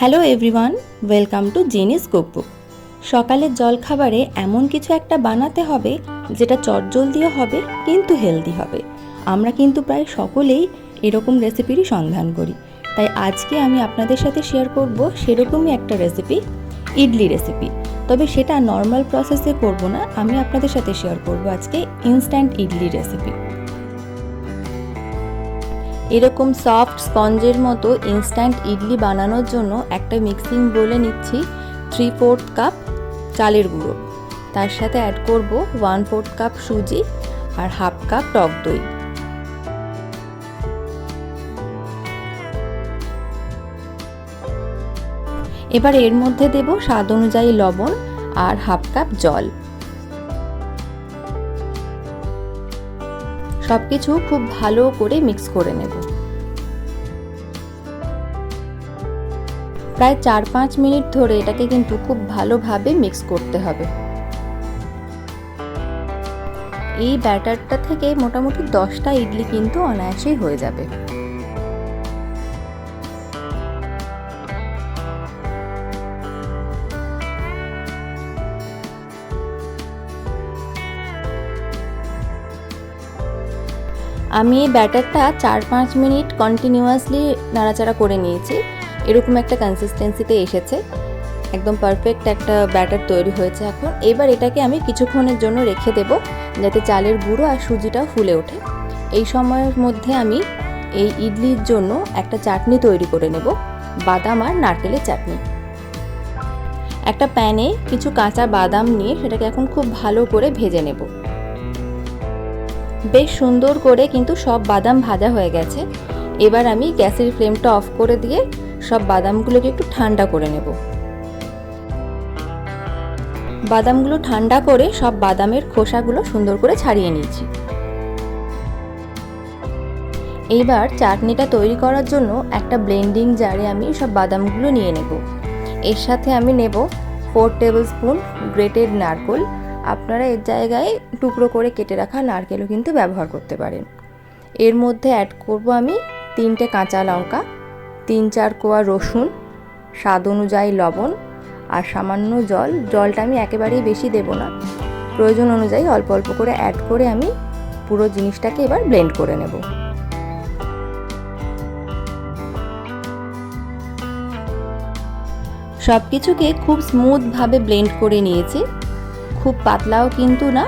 Hello everyone welcome to জিনিস cookbook সকালের জলখাবারে এমন কিছু একটা বানাতে হবে, যেটা চটজলদিও হবে, কিন্তু হেলদি হবে। আমরা কিন্তু প্রায় সকলেই এরকম রেসিপিরই সন্ধান করি। তাই আজকে আমি আপনাদের সাথে শেয়ার করব সেরকমই একটা রেসিপি ইডলি রেসিপি তবে সেটা নর্মাল প্রসেসে করব না, আমি আপনাদের সাথে শেয়ার করব আজকে ইনস্ট্যান্ট ইডলি রেসিপি এরকম সফট স্পঞ্জের মতো ইনস্ট্যান্ট ইডলি বানানোর জন্য একটা মিক্সিং বলে নিচ্ছি থ্রি ফোর্থ কাপ চালের গুঁড়ো। তার সাথে অ্যাড করব ওয়ান ফোর্থ কাপ সুজি আর হাফ কাপ টক দই। এবার এর মধ্যে দেব স্বাদ অনুযায়ী লবণ আর হাফ কাপ জল। সব কিছু খুব ভালো করে মিক্স করে নেব। প্রায় চার পাঁচ মিনিট ধরে এটাকে কিন্তু খুব ভালোভাবে মিক্স করতে হবে। এই ব্যাটারটা থেকে মোটামুটি দশটা ইডলি কিন্তু অনায়াসেই হয়ে যাবে। আমি এই ব্যাটারটা চার পাঁচ মিনিট কন্টিনিউয়াসলি নাড়াচাড়া করে নিয়েছি। এরকম একটা কনসিস্টেন্সিতে এসেছে। একদম পারফেক্ট একটা ব্যাটার তৈরি হয়েছে এখন। এবার এটাকে আমি কিছুক্ষণের জন্য রেখে দেব, যাতে চালের গুঁড়ো আর সুজিটাও ফুলে ওঠে। এই সময়ের মধ্যে আমি এই ইডলির জন্য একটা চাটনি তৈরি করে নেব, বাদাম আর নারকেলের চাটনি। একটা প্যানে কিছু কাঁচা বাদাম নিয়ে সেটাকে এখন খুব ভালো করে ভেজে নেব। বেশ সুন্দর করে কিন্তু সব বাদাম ভাজা হয়ে গেছে। এবার আমি গ্যাসের ফ্লেমটা অফ করে দিয়ে সব বাদামগুলোকে একটু ঠান্ডা করে নেব। বাদামগুলো ঠান্ডা করে সব বাদামের খোসাগুলো সুন্দর করে ছাড়িয়ে নিয়েছি। এইবার চাটনিটা তৈরি করার জন্য একটা ব্লেন্ডিং জারে আমি সব বাদামগুলো নিয়ে নেব। এর সাথে আমি নেব ফোর টেবিল স্পুন গ্রেটেড নারকোল আপনারা এর জায়গায় টুকরো করে কেটে রাখা নারকেলও কিন্তু ব্যবহার করতে পারেন। এর মধ্যে অ্যাড করব আমি তিনটে কাঁচা লঙ্কা, তিন চার কোয়া রসুন, স্বাদ অনুযায়ী লবণ আর সামান্য জল। জলটা আমি একেবারেই বেশি দেব না। প্রয়োজন অনুযায়ী অল্প অল্প করে অ্যাড করে আমি পুরো জিনিসটাকে এবার ব্লেন্ড করে নেব। সব কিছুকে খুব স্মুথভাবে ব্লেন্ড করে নিয়েছি। খুব পাতলাও কিন্তু না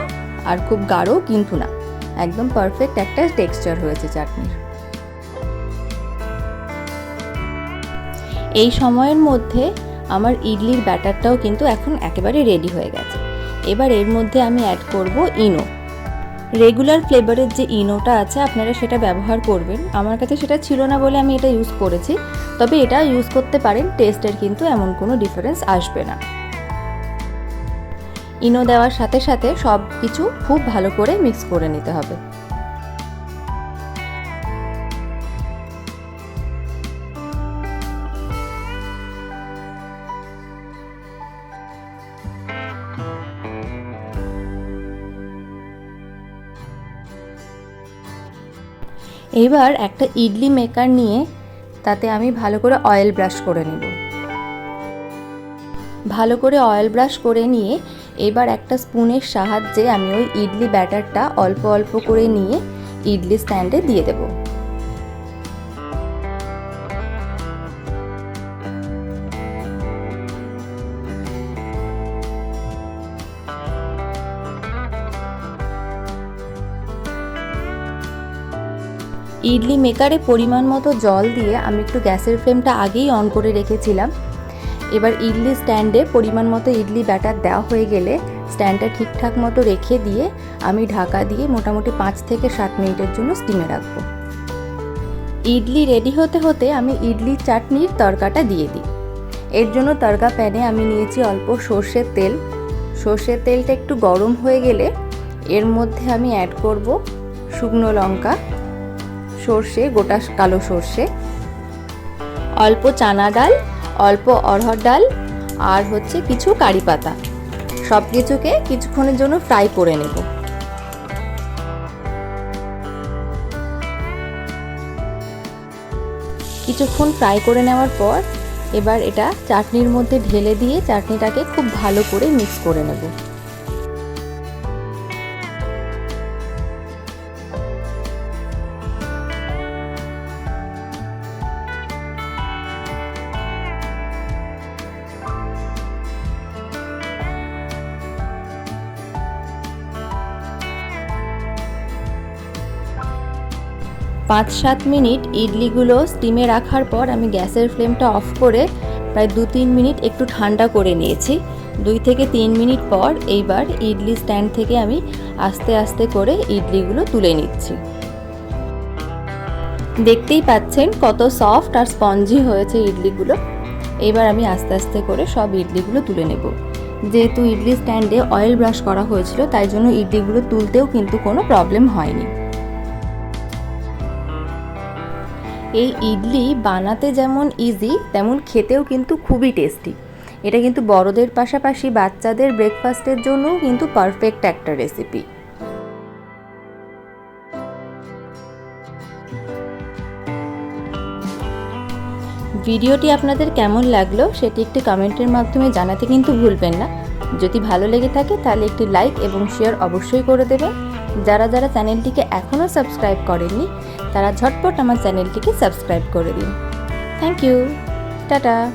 আর খুব গাঢ়ও কিন্তু না। একদম পারফেক্ট একটা টেক্সচার হয়েছে চাটনির। এই সময়ের মধ্যে আমার ইডলির ব্যাটারটাও কিন্তু এখন একেবারে রেডি হয়ে গেছে। এবার এর মধ্যে আমি অ্যাড করব ইনো। রেগুলার ফ্লেভারের যে ইনোটা আছে, আপনারা সেটা ব্যবহার করবেন। আমার কাছে সেটা ছিল না বলে আমি এটা ইউজ করেছি। তবে এটা ইউজ করতে পারেন টেস্টের কিন্তু এমন কোনো ডিফারেন্স আসবে না। ইনো দেওয়ার সাথে সাথে সব কিছু খুব ভালো করে মিক্স করে নিতে হবে। এবার একটা ইডলি মেকার নিয়ে তাতে আমি ভালো করে অয়েল ব্রাশ করে নেব। ভালো করে অয়েল ব্রাশ করে নিয়ে এবার একটা স্পুনের সাহায্যে আমি ওই ইডলি ব্যাটারটা অল্প অল্প করে নিয়ে ইডলি স্ট্যান্ডে দিয়ে দেব। ইডলি মেকারে পরিমাণ মতো জল দিয়ে আমি একটু গ্যাসের ফ্লেমটা আগেই অন করে রেখেছিলাম। এবার ইডলি স্ট্যান্ডে পরিমাণ মতো ইডলি ব্যাটার দেওয়া হয়ে গেলে স্ট্যান্ডটা ঠিকঠাক মতো রেখে দিয়ে আমি ঢাকা দিয়ে মোটামুটি পাঁচ থেকে সাত মিনিটের জন্য স্টিমে রাখব। ইডলি রেডি হতে হতে আমি ইডলি চাটনির তরকাটা দিয়ে দিই। এর জন্য তরকা প্যানে আমি নিয়েছি অল্প সর্ষের তেল। সর্ষের তেলটা একটু গরম হয়ে গেলে এর মধ্যে আমি অ্যাড করব শুকনো লঙ্কা, সর্ষে, গোটা কালো সর্ষে, অল্প চানা ডাল অল্প অরহর ডাল আর হচ্ছে কিছু কারি পাতা। সব কিছুকে কিছুক্ষণের জন্য ফ্রাই করে নেব। কিছুক্ষণ ফ্রাই করে নেওয়ার পর এবার এটা চাটনির মধ্যে ঢেলে দিয়ে চাটনিটাকে খুব ভালো করে মিক্স করে নেব। পাঁচ সাত মিনিট ইডলিগুলো স্টিমে রাখার পর আমি গ্যাসের ফ্লেমটা অফ করে প্রায় দু তিন মিনিট একটু ঠান্ডা করে নিয়েছি। দুই থেকে তিন মিনিট পর এইবার ইডলি স্ট্যান্ড থেকে আমি আস্তে আস্তে করে ইডলিগুলো তুলে নিচ্ছি। দেখতেই পাচ্ছেন কত সফট আর স্পঞ্জি হয়েছে ইডলিগুলো। এবার আমি আস্তে আস্তে করে সব ইডলিগুলো তুলে নেব। যেহেতু ইডলি স্ট্যান্ডে অয়েল ব্রাশ করা হয়েছিল, তাই জন্য ইডলিগুলো তুলতেও কিন্তু কোনো প্রবলেম হয়নি। এই ইডলি বানাতে যেমন ইজি তেমন খেতেও কিন্তু খুবই টেস্টি এটা কিন্তু বড়দের পাশাপাশি বাচ্চাদের ব্রেকফাস্টের জন্যও কিন্তু পারফেক্ট একটা রেসিপি ভিডিওটি আপনাদের কেমন লাগল সেটি একটি কমেন্টের মাধ্যমে জানাতে কিন্তু ভুলবেন না। যদি ভালো লেগে থাকে তাহলে একটি লাইক এবং শেয়ার অবশ্যই করে দেবেন। যারা যারা চ্যানেলটিকে এখনও সাবস্ক্রাইব করেননি, তারা ঝটপট আমার চ্যানেলটিকে সাবস্ক্রাইব করে দিন। Thank you tata.